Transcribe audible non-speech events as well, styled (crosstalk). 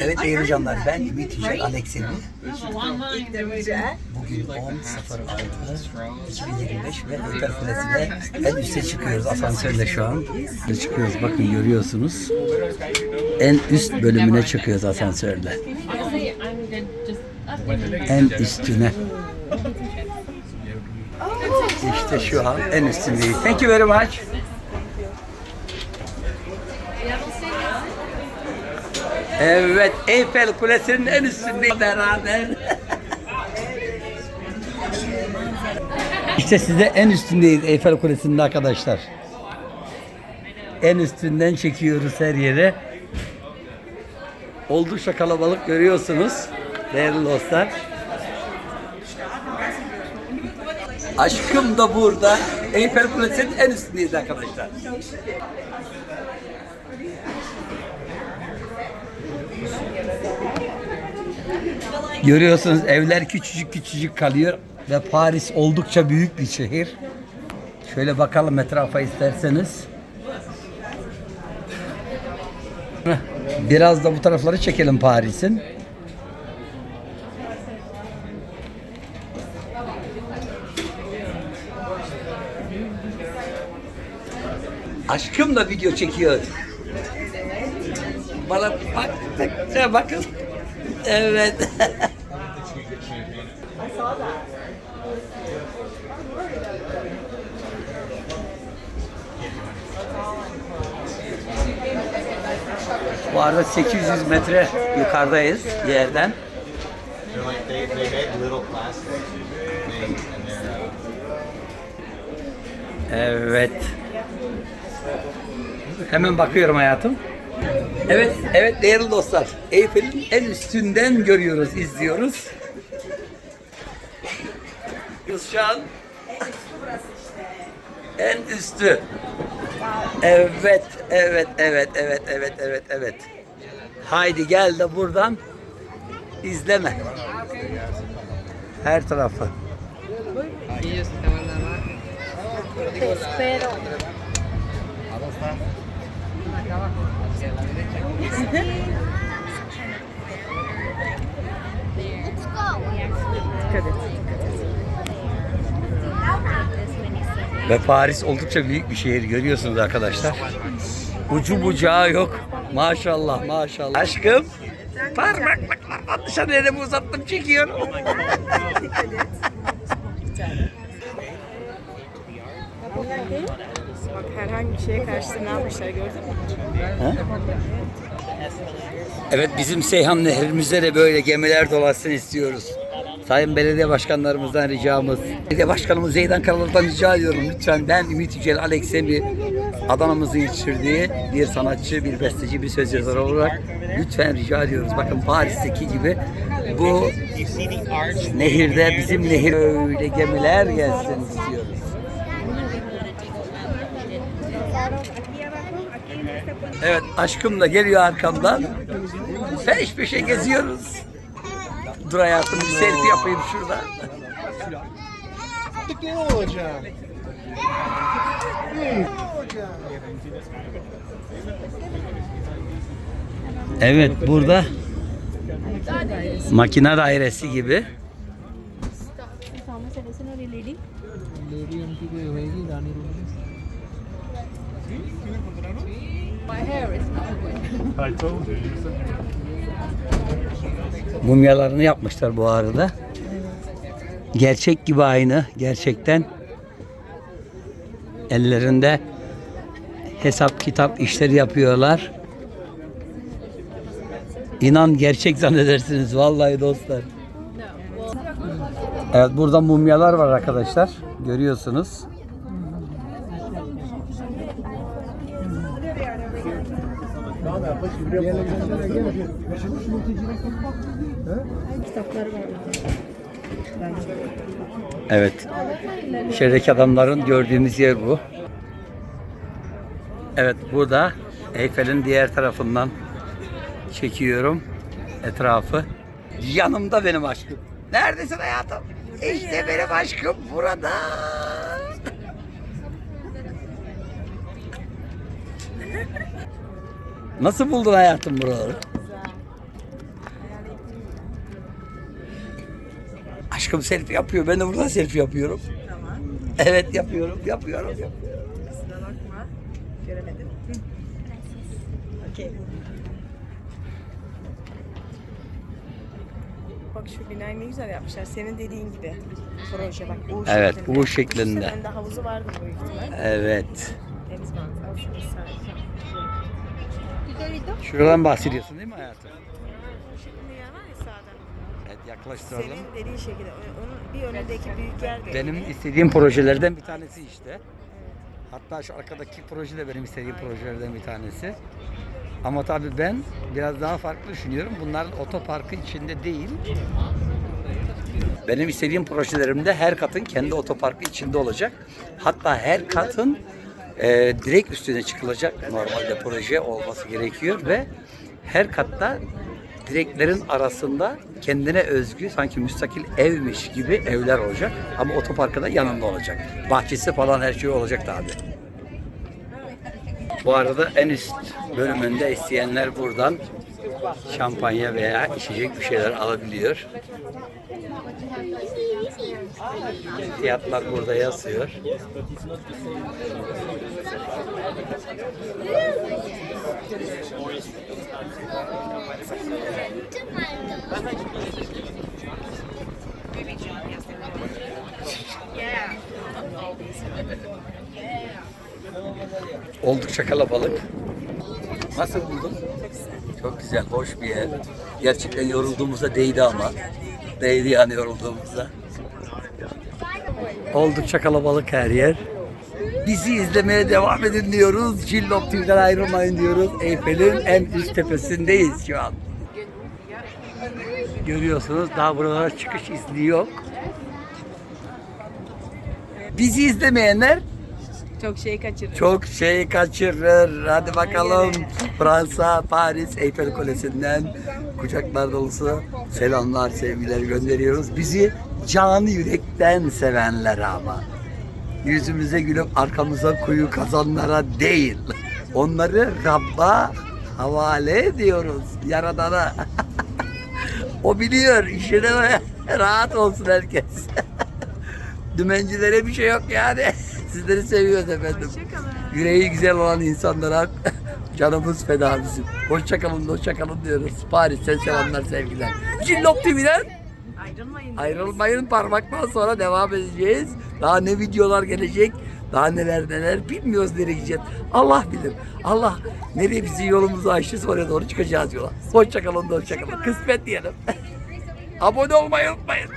Evet değerli canlar ben Ümit Yücel Alexevi. İklimce. Bugün 10.06 2025 ve Öter Kulesi'ne en üste çıkıyoruz. Asansörle şu an. Çıkıyoruz bakın görüyorsunuz. En üst bölümüne çıkıyoruz asansörle. En üstüne. İşte şu an en üstündeyiz. Thank you very much. Evet, Eyfel Kulesi'nin en üstündeyiz beraber. işte size en üstündeyiz Eyfel Kulesi'nde arkadaşlar. En üstünden çekiyoruz her yere. Oldukça kalabalık görüyorsunuz değerli dostlar. Aşkım da burada. Eyfel Kulesi'nin en üstündeyiz arkadaşlar. Görüyorsunuz evler küçücük küçücük kalıyor ve Paris oldukça büyük bir şehir. Şöyle bakalım etrafa isterseniz. Biraz da bu tarafları çekelim Paris'in. Aşkım da video çekiyor. Bana baktıkça bakın. Evet. Bu arada 800 metre yukarıdayız yerden. Evet. Hemen bakıyorum hayatım. Evet, evet değerli dostlar. Eyfel'in en üstünden görüyoruz, izliyoruz. Biz şu an en üstü. Evet, evet, evet, evet, evet, evet, evet. Haydi gel de buradan izleme. Her tarafı. Te espero. Ve Paris oldukça büyük bir şehir görüyorsunuz arkadaşlar. Ucu bucağı yok. Maşallah maşallah. Aşkım parmaklıklardan dışarı elimi uzattım çekiyorum. (laughs) Bak herhangi bir şeye karşı ne gördün mü? Evet bizim Seyhan Nehrimizde de böyle gemiler dolaşsın istiyoruz. Sayın belediye başkanlarımızdan ricamız. Belediye başkanımız Zeydan Karalar'dan rica ediyorum lütfen ben Ümit Yücel Alex Emi Adana'mızın yetiştirdiği bir sanatçı, bir besteci, bir söz yazarı olarak lütfen rica ediyoruz. Bakın Paris'teki gibi bu nehirde bizim nehir öyle gemiler gelsin istiyoruz. Evet aşkım da geliyor arkamdan. Peş peşe geziyoruz. Dur hayatım bir selfie yapayım şurada. Evet burada makine dairesi gibi. Mumyalarını yapmışlar bu arada. Gerçek gibi aynı. Gerçekten ellerinde hesap kitap işleri yapıyorlar. İnan gerçek zannedersiniz vallahi dostlar. Evet burada mumyalar var arkadaşlar. Görüyorsunuz. Evet. Şehirdeki adamların gördüğümüz yer bu. Evet burada Eyfel'in diğer tarafından çekiyorum etrafı. Yanımda benim aşkım. Neredesin hayatım? İşte benim aşkım burada. (laughs) Nasıl buldun hayatım buraları? Aşkım selfie yapıyor. Ben de burada selfie yapıyorum. Evet yapıyorum, yapıyorum, yapıyorum. Bak şu binayı ne güzel yapmışlar. Senin dediğin gibi proje bak. U Evet, şeklinde. U şeklinde. Sen havuzu vardı bu ihtimal. Evet. Deniz manzarası. Şuradan bahsediyorsun değil mi hayatım? Bu şeklinde yer var ya sağda. Evet yaklaştıralım. Senin dediğin şekilde. Onun bir önündeki büyük yer de. Benim istediğim projelerden bir tanesi işte. Hatta şu arkadaki proje de benim istediğim projelerden bir tanesi. Ama tabii ben biraz daha farklı düşünüyorum. Bunların otoparkı içinde değil. Benim istediğim projelerimde her katın kendi otoparkı içinde olacak. Hatta her katın e, direkt üstüne çıkılacak normalde proje olması gerekiyor ve her katta direklerin arasında kendine özgü sanki müstakil evmiş gibi evler olacak ama otoparkı da yanında olacak. Bahçesi falan her şey olacak tabi. Bu arada en üst bölümünde isteyenler buradan şampanya veya içecek bir şeyler alabiliyor. Fiyatlar burada yazıyor. Oldukça kalabalık. Nasıl buldun? Çok güzel, hoş bir yer. Gerçekten yorulduğumuzda değdi ama. Değdi yani yorulduğumuzda. Oldukça kalabalık her yer. Bizi izlemeye devam edin diyoruz. Cillop TV'den ayrılmayın diyoruz. Eyfel'in en üst tepesindeyiz şu an. Görüyorsunuz daha buralara çıkış izni yok. Bizi izlemeyenler Çok şey kaçırdım. çok şey kaçırır. Hadi bakalım. Fransa, Paris, Eyfel Kulesi'nden kucaklar dolusu selamlar, sevgiler gönderiyoruz. Bizi canı yürekten sevenler ama. Yüzümüze gülüp arkamıza kuyu kazanlara değil. Onları Rabb'a havale ediyoruz. Yaradana. (laughs) o biliyor. işine (laughs) rahat olsun herkes. (laughs) Dümencilere bir şey yok yani. Sizleri seviyoruz efendim. Yüreği güzel olan insanlara (laughs) canımız feda bizim. Hoşçakalın, hoşçakalın diyoruz. Paris'ten selamlar, sevgiler. Cillop TV'den Ayrılmayın. ayrılmayın parmaktan sonra devam edeceğiz. Daha ne videolar gelecek, daha neler neler bilmiyoruz nereye gideceğiz. Allah bilir. Allah nereye bizi yolumuzu açtı oraya doğru çıkacağız yola. Hoşçakalın, hoşçakalın. Kısmet diyelim. (laughs) Abone olmayı unutmayın.